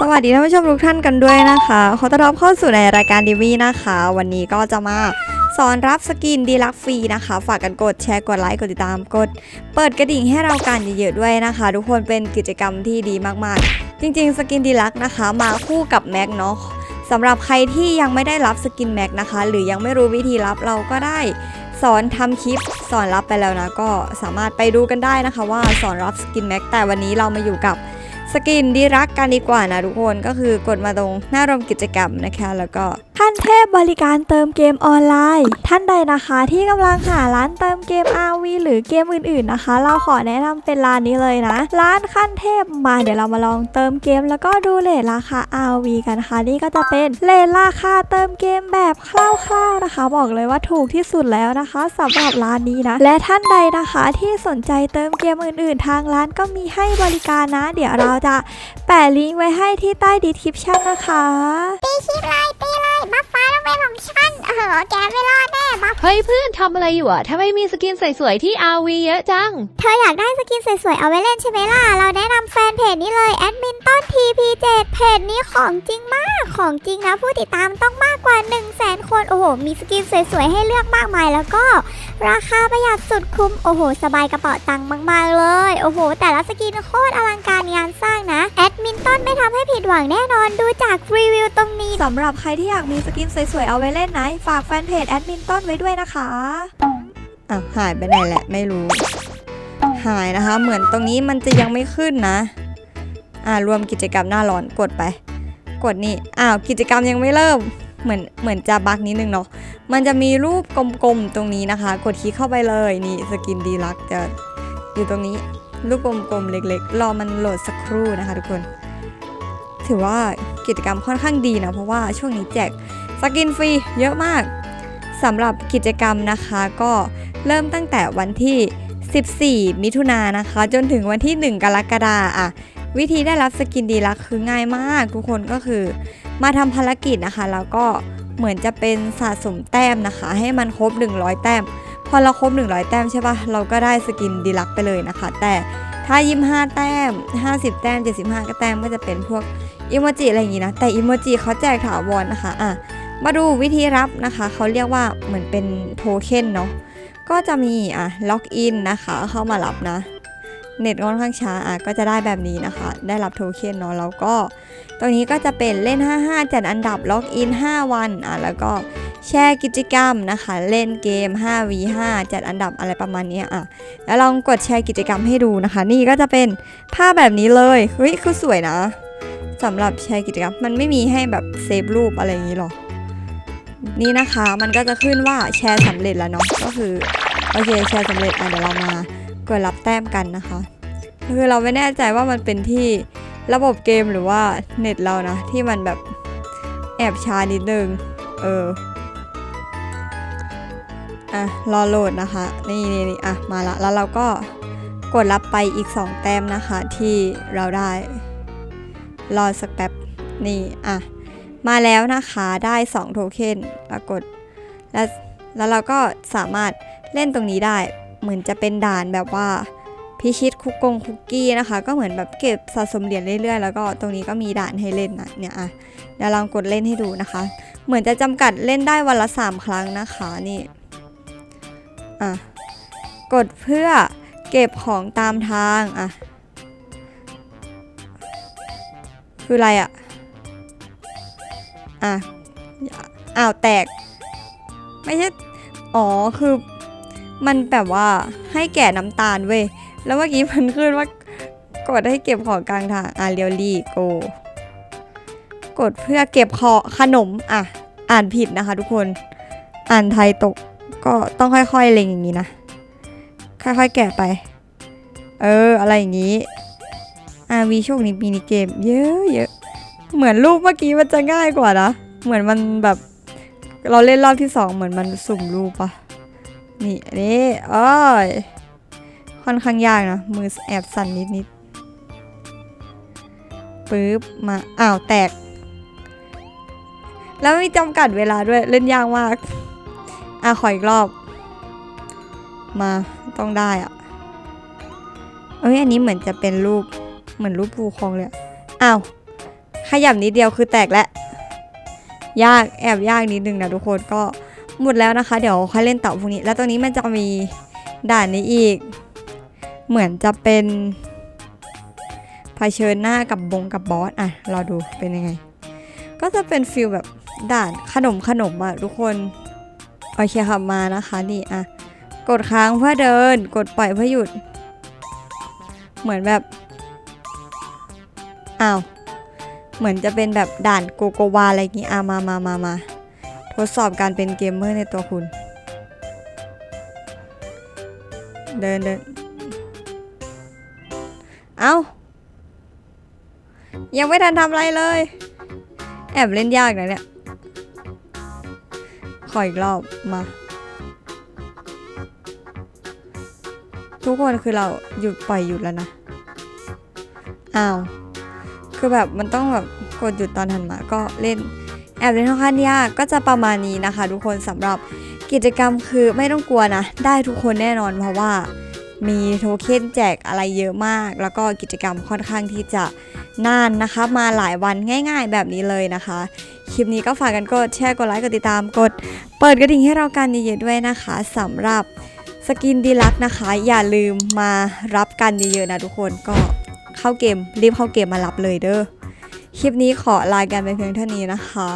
สวัสดีท่านผู้ชมทุกท่านกันด้วยนะคะ ขอต้อนรับเข้าสู่ในรายการดีวีนะคะ วันนี้ก็จะมาสอนรับสกินดีลักฟรีนะคะ ฝากกันกดแชร์กดไลค์กดติดตามกด เปิดกระดิ่งให้เรากันเยอะๆด้วยนะคะ ทุกคนเป็นกิจกรรมที่ดีมากๆ จริงๆ สกินดีลักนะคะ มาคู่กับแม็กเนาะสำหรับใครที่ยังไม่ได้รับสกินแม็กนะคะ หรือยังไม่รู้วิธีรับเราก็ได้ สอนทำคลิปสอนรับไปแล้วนะ ก็สามารถไปดูกันได้นะคะว่าสอนรับสกินแม็กแต่วันนี้เรามาอยู่กับ สกินดีรักกันดีกว่านะทุกคนก็คือกดมาตรงหน้ารวมกิจกรรมนะคะ แล้วก็ขั้นเทพบริการเติมเกมออนไลน์ ท่านใดนะคะที่กำลังหาร้านเติมเกม RV หรือเกมอื่นๆนะคะ เราขอแนะนำเป็นร้านนี้เลยนะ ร้านขั้นเทพมาเดี๋ยวเรามาลองเติมเกม แล้วก็ดูเลทราคา RV กันนะคะนี่ก็จะเป็นเลทราคาเติมเกมแบบคร่าวๆนะคะ บอกเลยว่าถูกที่สุดแล้วนะคะสำหรับร้านนี้นะ และท่านใดนะคะที่สนใจเติมเกมอื่น ๆ ทางร้านก็มีให้บริการนะ เดี๋ยวเราจะแปะลิงก์ไว้ให้ที่ใต้ดีคริปชั่นนะคะตีคลิปเลยตีเลยบัฟฟ้าต้องเป็นของฉันเออแกไม่รอดแน่บัฟเฮ้ยเพื่อนทำอะไรอยู่อะทำไมมีสกินสวยๆที่ RV เยอะจัง เธออยากได้สกินสวยๆเอาไว้เล่นใช่ไหมล่ะ เราแนะนำแฟนเพจนี้เลยแอดมินต้น TP7 เพจนี้ของจริงมาก ของจริงนะผู้ติดตามต้องมากกว่า 1 0 0 0 0แสนคน โอ้โห มีสกินสวยๆให้เลือกมากมายแล้วก็ ราคาประหยัดสุดคุ้ม โอ้โห สบายกระเป๋าตังค์มากๆเลย โอ้โห แต่ละสกินโคตรอลังการงานสร้างนะ แอดมินต้นไม่ทำให้ผิดหวังแน่นอนดูจากรีวิวตรงนี้สำหรับใครที่อยากมีสกินสวยๆเอาไว้เล่นนะฝากแฟนเพจแอดมินต้นไว้ด้วยนะคะอะหายไปไหนแหละไม่รู้ หายนะคะ เหมือนตรงนี้มันจะยังไม่ขึ้นนะอ่ารวมกิจกรรมหน้าร้อนกดไป กดนี่อ้าวกิจกรรมยังไม่เริ่ม เหมือนเหมือนจะบักนิดนึงเนาะมันจะมีรูปกลมๆตรงนี้นะคะ กดคลิกเข้าไปเลยนี่สกินดีลักจะอยู่ตรงนี้รูปกลมๆเล็กๆ รอมันโหลดสักครู่นะคะ ทุกคน ถือว่ากิจกรรมค่อนข้างดีนะ เพราะว่าช่วงนี้แจกสกินฟรีเยอะมากสำหรับกิจกรรมนะคะ ก็เริ่มตั้งแต่วันที่ 14 มิถุนายนนะคะ จนถึงวันที่ 1 กรกฎาคมอะ วิธีได้รับสกินดีลักคือง่ายมาก ทุกคนก็คือ มาทำภารกิจนะคะ แล้วก็เหมือนจะเป็นสะสมแต้มนะคะ ให้มันครบ 100 แต้ม พอเราครบ 100 แต้มใช่ปะเราก็ได้สกินดีลักไปเลยนะคะ แต่ถ้า25แต้ม 50 แต้ม 75 ก็แต้มก็จะเป็นพวกอิโมจิอะไรอย่างงี้นะ แต่อิโมจิเขาแจกถาวรนะคะอะมาดูวิธีรับนะคะ เขาเรียกว่าเหมือนเป็นโทเค็นเนาะก็จะมีอะล็อกอินนะคะเข้ามารับนะ เน็ตค่อนข้างช้าอะก็จะได้แบบนี้นะคะ ได้รับโทเค็นเนาะแล้วก็ตัวนี้ก็จะเป็นเล่น 55 จัดอันดับล็อกอิน 5 วันอะแล้วก็แชร์กิจกรรมนะคะ เล่นเกม 5v5 จัดอันดับอะไรประมาณนี้อะแล้วลองกดแชร์กิจกรรมให้ดูนะคะ นี่ก็จะเป็นภาพแบบนี้เลยเฮ้ยคือสวยนะสำหรับแชร์กิจกรรมมันไม่มีให้แบบเซฟรูปอะไรอย่างนี้หรอกนี่นะคะมันก็จะขึ้นว่าแชร์สำเร็จแล้วเนาะก็คือโอเคแชร์สำเร็จอะเดี๋ยวเรามา ดรับแต้มกันนะคะ คือเราไม่แน่ใจว่ามันเป็นที่ระบบเกมหรือว่าเน็ตเรานะ ที่มันแบบแอบช้านิดนึง เออ อะ รอโหลดนะคะ นี่นี่นี่อะ มาละ แล้วเราก็กดรับไปอีก 2 แต้มนะคะ ที่เราได้ รอสักแป๊บ นี่ อะ มาแล้วนะคะได้2โทเค็นปรากฏแล้วแล้วเราก็สามารถเล่นตรงนี้ได้ เหมือนจะเป็นด่านแบบว่าพิชิตคุกกงคุกกี้นะคะ ก็เหมือนแบบเก็บสะสมเหรียญเรื่อยๆ แล้วก็ตรงนี้ก็มีด่านให้เล่นนะเนี่ยอะเดี๋ยวลองกดเล่นให้ดูนะคะ เหมือนจะจำกัดเล่นได้วันละ 3 ครั้งนะคะนี่อะกดเพื่อเก็บของตามทางอะคืออะไรอะอะอ้าวแตก ไม่ใช่ อ๋อคือ มันแบบว่าให้แก่น้ำตาลเว้ย แล้วเมื่อกี้มันขึ้นว่ากดให้เก็บของกลางทางอะเรียวรีโก กดเพื่อเก็บขอขนมอะอ่านผิดนะคะ ทุกคน อ่านไทยตกก็ต้องค่อยๆเล็งอย่างนี้นะ ค่อยๆแกะไป เอออะไรอย่างนี้อาวีช่วงนี้มินิเกมเยอะเยอะเหมือนรูปเมื่อกี้มันจะง่ายกว่านะ เหมือนมันแบบ เราเล่นรอบที่สองเหมือนมันสุ่มรูปปะ นี่นี่อ้อยค่อนข้างยากนะ มือแอบสั่นนิดนิดๆปึ๊บมา อ้าวแตก แล้วมีจำกัดเวลาด้วยเล่นยากมาก อะ ขออีกรอบ มาต้องได้อะ เอ้ย อันนี้เหมือนจะเป็นรูป เหมือนรูปภูคองเลยอะอ้าว ขยับนิดเดียวคือแตกแล้ว ยากแอบยากนิดนึงนะทุกคนก็ หมดแล้วนะคะ เดี๋ยวค่อยเล่นต่อพรุ่งนี้ แล้วตรงนี้มันจะมีด่านนี้อีก เหมือนจะเป็นเผชิญหน้ากับบงกับบอสอะรอดูเป็นยังไง ก็จะเป็นฟิลแบบด่านขนมขนมอะทุกคนโอเคค่ะมานะคะนี่อะกดค้างเพื่อเดิน กดปล่อยเพื่อหยุด เหมือนแบบอ้าวเหมือนจะเป็นแบบด่านโกโกวาอะไรอย่างงี้อะมามามามา ทดสอบการเป็นเกมเมอร์ในตัวคุณ เดินเดินเอ้า ยังไม่ทันทำอะไรเลย แอบเล่นยากนะเนี่ย ขออีกรอบมา ทุกคนคือเราหยุดปล่อยหยุดแล้วนะ อ้าว คือแบบมันต้องแบบกดหยุดตอนหันมาก็เล่น แอบเล่นค่อนข้างยากก็จะประมาณนี้นะคะ ทุกคนสำหรับกิจกรรมคือไม่ต้องกลัวนะ ได้ทุกคนแน่นอนเพราะว่ามีโทเค็นแจกอะไรเยอะมาก แล้วก็กิจกรรมค่อนข้างที่จะนานนะคะ มาหลายวันง่ายๆแบบนี้เลยนะคะ คลิปนี้ก็ฝากกันกดแชร์กดไลค์กดติดตามกด เปิดกระดิ่งให้เรากันเยอะๆด้วยนะคะสำหรับสกินดีลักนะคะ อย่าลืมมารับกันเยอะๆนะทุกคนก็เข้าเกมรีบเข้าเกมมารับเลยเด้อ คลิปนี้ขอลากันไปเพียงเท่านี้นะคะ